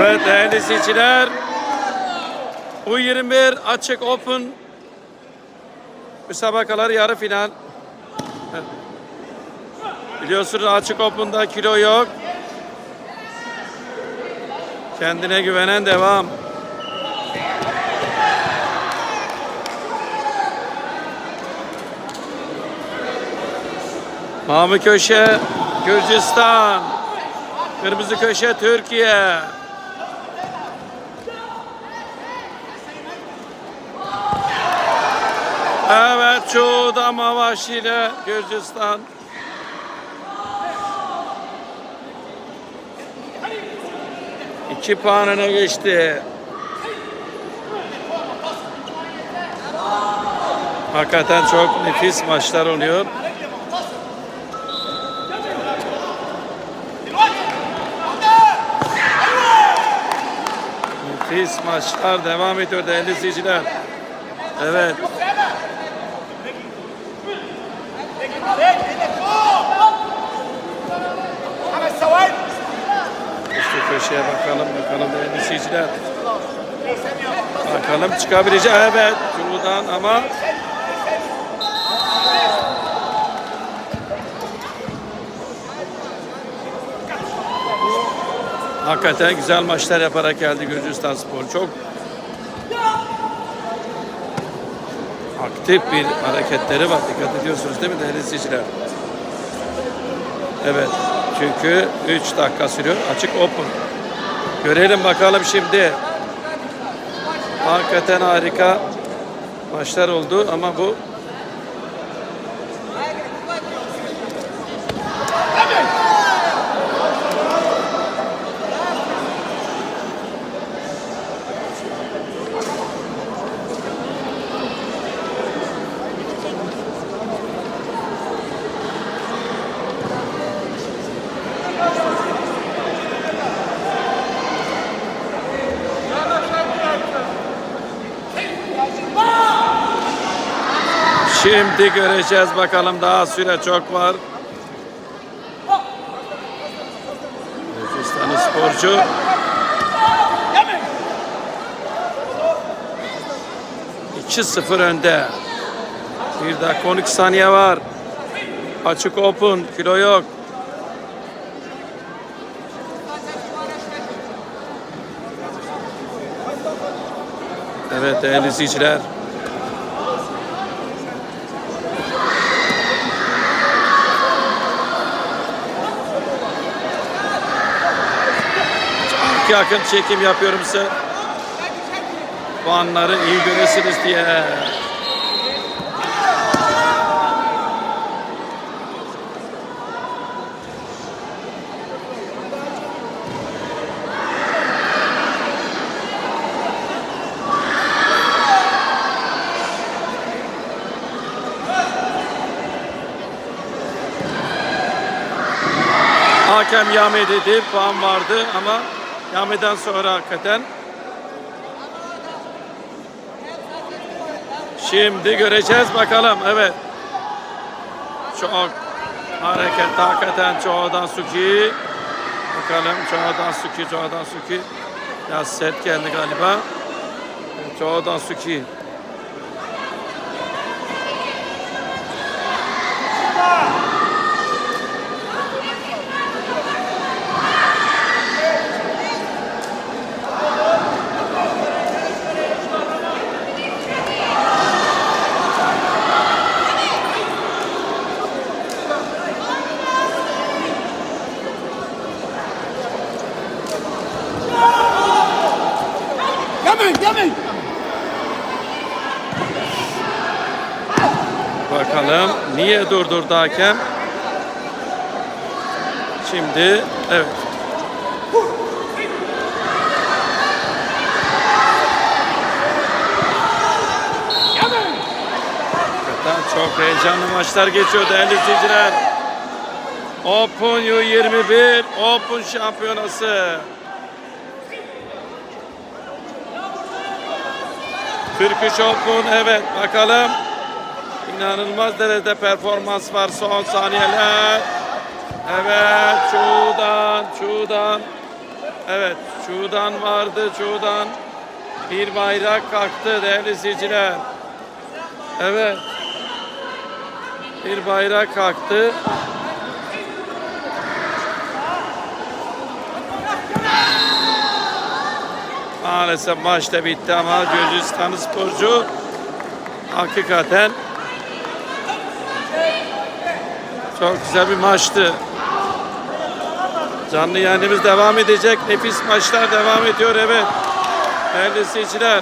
Evet değerli izleyiciler. U21 açık open müsabakalar yarı final. Biliyorsunuz açık open'da kilo yok. Kendine güvenen devam. Mavi köşe Gürcistan. Kırmızı köşe Türkiye. Evet Çoğuda Mavaş ile Gürcistan. İki puanına geçti. Hakikaten çok nefis maçlar oluyor. Nefis maçlar devam ediyor değerli izleyiciler. Evet. İşte köşeye bakalım, bakalım değerli seyirciler. Bakalım çıkabilecek. Evet, Tuğ'dan ama Hakikaten güzel maçlar yaparak geldi Gürcistan Spor. Çok aktif bir hareketleri var. Dikkat ediyorsunuz değil mi değerli izleyiciler? Evet. Çünkü 3 dakika sürüyor. Açık open. Görelim bakalım şimdi. Hakikaten harika maçlar oldu ama bu Şimdi göreceğiz bakalım daha süre çok var. Gürcistan'ın sporcu İki 0 önde. Bir dakika 12 saniye var. Açık open, kilo yok. Evet değerli izleyiciler. Çok yakın çekim yapıyorum size. Puanları iyi göresiniz diye. Hakem Yame dedi, puan vardı ama Yame'den sonra hakikaten Şimdi göreceğiz bakalım. Evet. Çok hareket hakikaten Çoğadan Suki. Bakalım Çoğadan Suki, Çoğadan Suki. Biraz sert geldi galiba. Çoğadan Suki. Yemin, yemin. Bakalım niye durdurdu hakem? Şimdi evet. Çok heyecanlı maçlar geçiyor değerli izleyiciler. Open U21 Open Şampiyonası. Turkish Open evet bakalım. İnanılmaz derecede performans var son saniyeler. Evet Çuğdan, Çuğdan. Evet, Çuğ'dan vardı, Çuğ'dan bir bayrak kalktı değerli izleyiciler. Evet. Bir bayrak kalktı. Maalesef maç da bitti ama Gürcistanlı sporcu hakikaten çok güzel bir maçtı. Canlı yayınımız devam edecek. Nefis maçlar devam ediyor evet. Değerli izleyiciler.